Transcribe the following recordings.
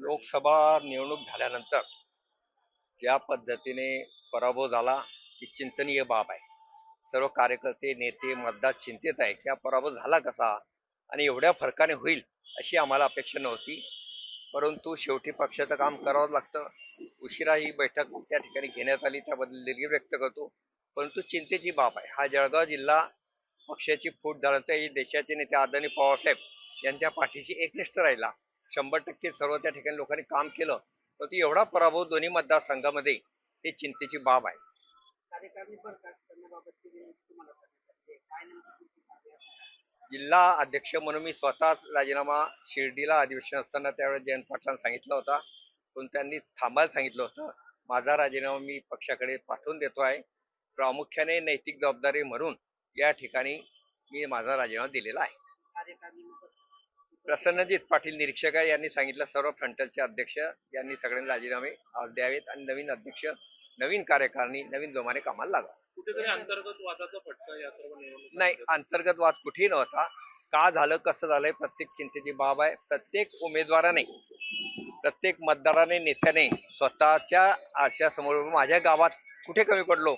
लोकसभा निवडणूक झाल्यानंतर ज्या पद्धतीने पराभव झाला ही चिंतनीय बाब आहे. सर्व कार्यकर्ते नेते मतदार चिंतित आहे की हा पराभव झाला कसा आणि एवढ्या फरकाने होईल अशी आम्हाला अपेक्षा नव्हती. परंतु शेवटी पक्षाचं काम करावं लागतं. उशिरा ही बैठक त्या ठिकाणी घेण्यात आली त्याबद्दल दिलगिरी व्यक्त करतो. परंतु चिंतेची बाब आहे. हा जळगाव जिल्हा पक्षाची फूट झाल्यानंतर ही देशाचे नेते आदरणीय पवारसाहेब यांच्या पाठीशी एकनिष्ठ राहिला. शंभर टक्के सर्व त्या ठिकाणी लोकांनी काम केलं परंतु एवढा पराभव दोन्ही मतदारसंघामध्ये ही चिंतेची बाब आहे? जिल्हा अध्यक्ष म्हणून मी स्वतःच राजीनामा शिर्डीला अधिवेशन असताना त्यावेळेस जयंत पाटलांना सांगितलं होता. पण त्यांनी थांबायला सांगितलं होतं. माझा राजीनामा मी पक्षाकडे पाठवून देतो आहे. प्रामुख्याने नैतिक जबाबदारी म्हणून या ठिकाणी मी माझा राजीनामा दिलेला आहे. प्रसन्नजित पाटील निरीक्षक आहे. यांनी सांगितलं सर्व फ्रंटलचे अध्यक्ष यांनी सगळ्यांनी राजीनामे आज द्यावेत आणि नवीन अध्यक्ष नवीन कार्यकारिणी नवीन जोमाने कामाला लागा. कुठेतरी अंतर्गत वादाचा फटका या सर्व निवडणूक नाही अंतर्गत वाद कुठेही नव्हता. का झालं कसं झालंय प्रत्येक चिंतेची बाब आहे. प्रत्येक उमेदवाराने प्रत्येक मतदाराने नेत्याने स्वतःच्या आरशासमोर माझ्या गावात कुठे कमी पडलो?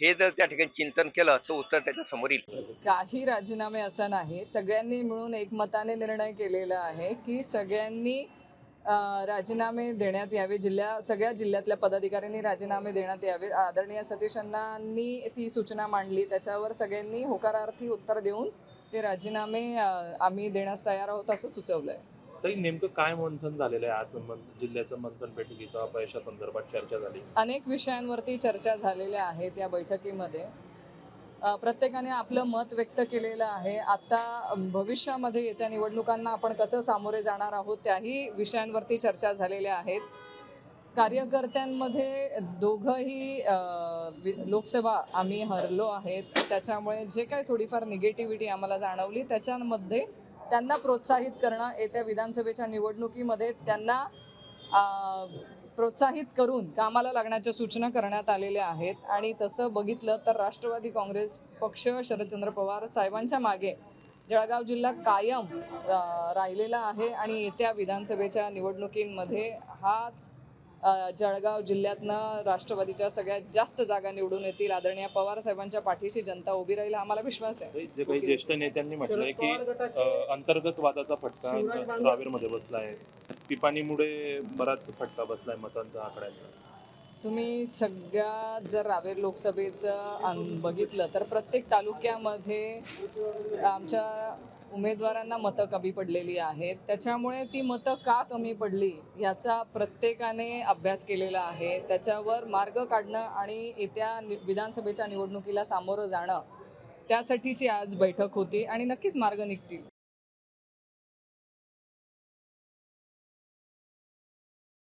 हे जर त्या ठिकाणी चिंतन केलं तर उत्तर त्याच्यासमोर येईल. काही राजीनामे असं नाही. सगळ्यांनी मिळून एकमताने निर्णय केलेला आहे की सगळ्यांनी राजीनामे देण्यात यावे. जिल्ह्या सगळ्या जिल्ह्यातल्या पदाधिकाऱ्यांनी राजीनामे देण्यात यावे. आदरणीय सतीश अण्णांनी ती सूचना मांडली. त्याच्यावर सगळ्यांनी होकारार्थी उत्तर देऊन ते राजीनामे आम्ही देण्यास तयार आहोत असं सुचवलंय. तरी नेमकं काय मंथन झालेलं आहे आज जिल्ह्याचं मंथन बैठकीचा अपयशा संदर्भात चर्चा झाली? अनेक विषयांवरती चर्चा झालेल्या आहेत या बैठकीमध्ये. अ, प्रत्येकाने आपलं मत व्यक्त केलेलं आहे. आता भविष्यामध्ये येत्या निवडणुकांना आपण कसं सामोरे जाणार आहोत त्याही विषयांवरती चर्चा झालेल्या आहेत. कार्यकर्त्यांमध्ये दोघंही अ, वि- लोकसभा आम्ही हरलो आहेत. त्याच्यामुळे जे काही थोडीफार निगेटिव्हिटी आम्हाला जाणवली त्याच्यामध्ये त्यांना प्रोत्साहित करणं येत्या विधानसभेच्या निवडणुकीमध्ये त्यांना प्रोत्साहित करून कामाला लागण्याच्या सूचना करण्यात आलेल्या आहेत. आणि तसं बघितलं तर राष्ट्रवादी काँग्रेस पक्ष शरदचंद्र पवार साहेबांच्या मागे जळगाव जिल्हा कायम राहिलेला आहे. आणि येत्या विधानसभेच्या निवडणुकींमध्ये हाच जळगाव जिल्ह्यातनं राष्ट्रवादीच्या सगळ्यात जास्त जागा निवडून येतील. आदरणीय पवार साहेबांच्या पाठीशी जनता उभी राहील हा आम्हाला विश्वास आहे. जे काही ज्येष्ठ नेत्यांनी म्हटलंय की अंतर्गत वादाचा फटका रावेरमध्ये बसलाय. पिपाणीमुळे बराच फटका बसलाय मतांचा आकड्यांचा. तुम्ही सगळ्या जर रावेर लोकसभेचं बघितलं तर प्रत्येक तालुक्यामध्ये आमच्या उमेदवारांना मतं कमी पडलेली आहेत. त्याच्यामुळे ती मतं का कमी पडली याचा प्रत्येकाने अभ्यास केलेला आहे. त्याच्यावर मार्ग काढणं आणि येत्या नि- विधानसभेच्या निवडणुकीला सामोरं जाणं त्यासाठीची आज बैठक होती आणि नक्कीच मार्ग निघतील.